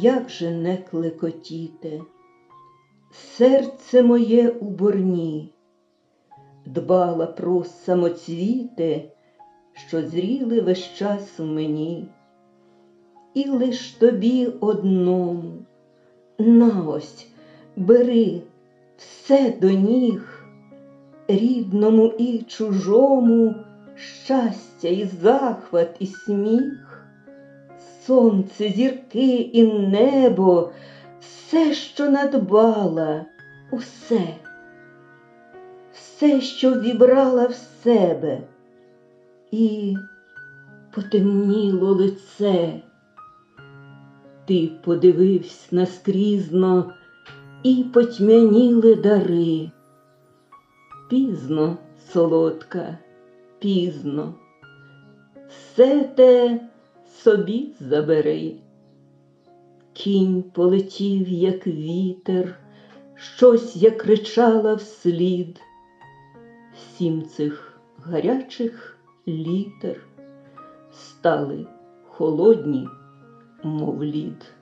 як же не клекотіти? Серце моє у борні, дбала про самоцвіти, що зріли весь час в мені, і лиш тобі одному, на ось, бери все до ніг, рідному і чужому, щастя і захват, і сміх, сонце, зірки і небо, все, що надбала, усе, все, що вібрала в себе, і потемніло лице. Ти подивився наскрізно і потьмяніли дари. Пізно, солодка, пізно, все те собі забери. Кінь полетів, як вітер, щось я кричала вслід. Сім цих гарячих літер стали холодні, мов лід.